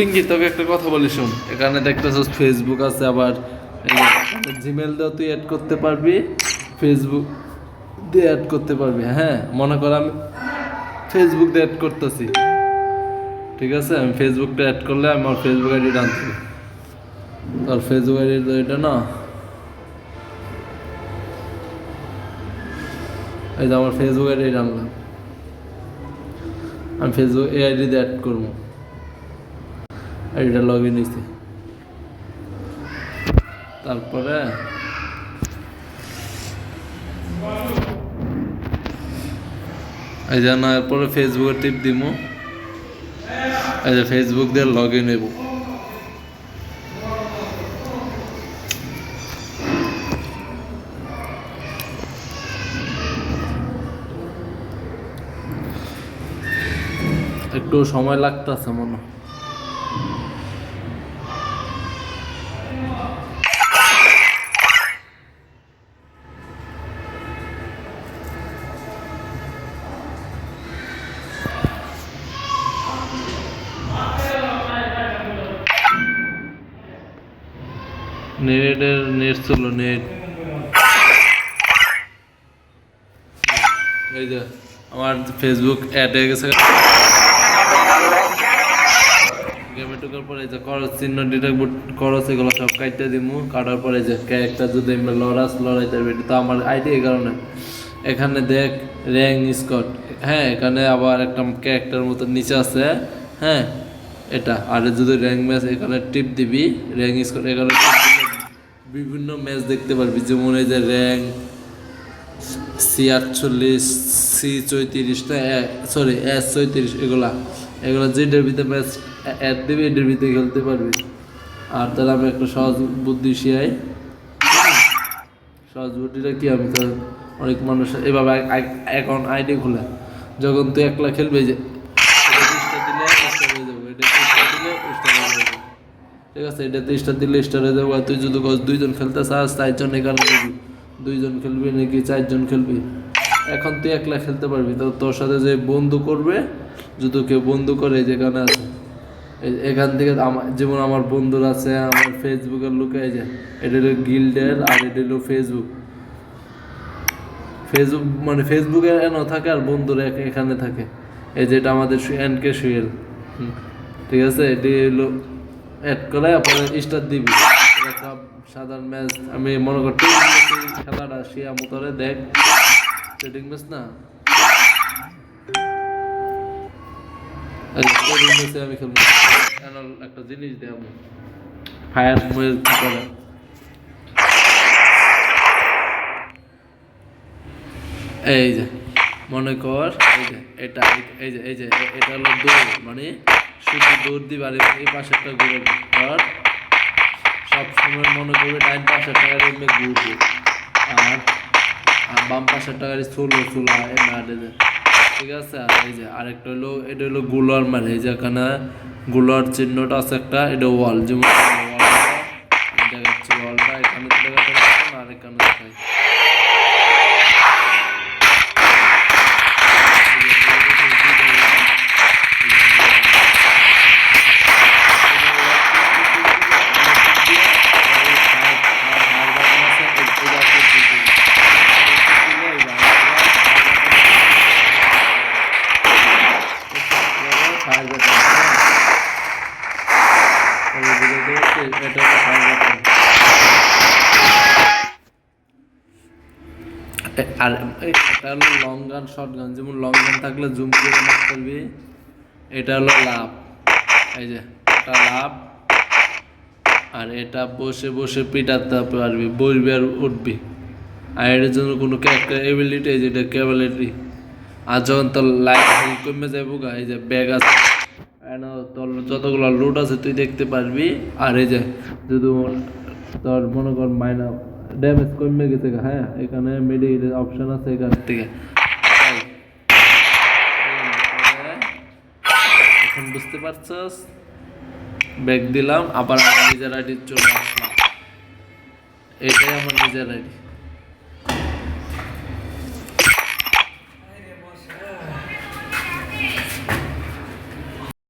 পিঙ্কি তোকে একটা কথা বলি শোন। এখানে দেখতেছিস ফেসবুক আছে আবার জিমেল দিয়েও তুই অ্যাড করতে পারবি ফেসবুক দিয়ে অ্যাড করতে পারবি হ্যাঁ? মনে কর আমি ফেসবুক দিয়ে অ্যাড করতেছি। ঠিক আছে? আমি ফেসবুকটা অ্যাড করলে আমার ফেসবুক আইডি আনতে তোর ফেসবুক আইডি তো এটা না? এই যে আমার ফেসবুক আইডি আনলাম। আমি ফেসবুক এই আইডি দিয়ে অ্যাড করব। আইডিটা লগ ইন হয়েছে তারপরে এই যে না, এরপরে ফেসবুকে টিপ দিমু। এই যে ফেসবুক দিয়ে লগ ইন হইব। একটু সময় লাগতেছে মনে হয়। নেটের নেট ছিল নেট। এই যে, আমার ফেসবুক অ্যাড হয়ে গেছে। গেমে ঢোকার পরে যে করস চিহ্ন ডিটেক্ট করস এগুলো সব কাটতে দিমু। কাটার পরে যে ক্যারেক্টার যদি আমরা লড়াস, লড়াইতে পারবি তো আমার আইডি এই কারণে। এখানে দেখ র্যাং স্কট হ্যাঁ এখানে আবার একটা ক্যারেক্টার মতো নিচে আছে। হ্যাঁ এটা। আর যদি র্যাঙ্ক ম্যাচ এখানে টিপ দিবি। র্যাঙ্ক স্কট এখানে tip দিলে বিভিন্ন ম্যাচ দেখতে পারবি, যেমন এই যে র্যাঙ্ক সি আটচল্লিশ সি চৈত্রিশ চৌত্রিশটা সরি এস চৌত্রিশ এগুলা। এগুলা যেটার ভিতরে ম্যাচ অ্যাড দেবে, এটার ভিতরে খেলতে পারবি। আর তাহলে আমি একটা সহজ বুদ্ধি শিয়াই সহজ বুদ্ধিটা কি? আমি তো অনেক মানুষ এভাবে এখন আইডি খুলে। যখন তুই একলা খেলবে যে এটা তিরিশটা দিলে স্টার হয়ে যাবে, এটা তিরিশটা দিলে স্টার হয়ে যাবে। ঠিক আছে, এটা তিরিশটা দিলে স্টার হয়ে যাবে। তুই যদি কস দুইজন খেলতে চাস, চারজন এখানে দিবি দুইজন খেলবি নাকি চারজন খেলবি? এখন তুই একলা খেলতে পারবি। তো তোর সাথে যে বন্ধু করবে, যদি কেউ বন্ধু করে যেখানে আছে এখান থেকে আমার যেমন আমার বন্ধুরা আছে, আমার ফেসবুকের লোকে, এই যে, এটা হলো গিল্ডের আর এটা হলো ফেসবুক। ফেসবুক মানে ফেসবুকে এনও থাকে আর বন্ধুরা এখ- এখানে থাকে। এই যেটা আমাদের এন কে সুয়েল ঠিক আছে? এটি হলো অ্যাড করে পরে স্টার দিবি। একটা সাধারণ ম্যাচ আমি মনে করতে খেলাটা শিয়া মোতরে দেখ। ট্রেডিং ম্যাচ না? ম্যাচে আমি খেলব। একটা জিনিস দেয় আমি। ফায়ার মোয়েল করে? এই যে, মনে কর, এই যে, এটা, এই যে এই যে এটা হলো দৌড় মানে শুধু দৌড় দিবে আর এই পাশেরটা ঘুরে আর সব সময় মনে করবে ডাইন পাশের টাকার এমনি ঘুরবে। আর আর বাম পাশের টাকার এমনি আটে যায় ঠিক আছে? আর এই যে আরেকটা হলো, এটা হলো গুলার মানে এই যে এখানে গুলার চিহ্নটা আছে একটা, এটা ওয়াল। যেমন দেখাচ্ছি ওয়ালটা, এখানে তো দেখাতে পারছি এখানে দেখাই আর এটা হলো লং গান শর্ট গান যেমন লং গান থাকলে জুম করে মারতে পারবি এটা হলো লাভ। এই যে, এটা লাভ। আর এটা বসে বসে পিটাতে পারবি, বসবি আর উঠবি। আর এটার জন্য কোনো এবিলিটি এই যে এটা ক্যাবিলিটি আর যখন তোর লাইট কমে যাব গা, এই যে ব্যাগ আছে। তোর যতগুলো লোড আছে তুই দেখতে পারবি। আর এই যে, যদি তোর মনে কর মাইনা ড্যামেজ কমে গেছে হ্যাঁ? এখানে মেডিকেল অপশন আছে এখান থেকে। এখন বুঝতে পারছস? ব্যাগ দিলাম, আবার আমার নিজের আইডি চলে আসলাম। এটাই আমার নিজের আইডি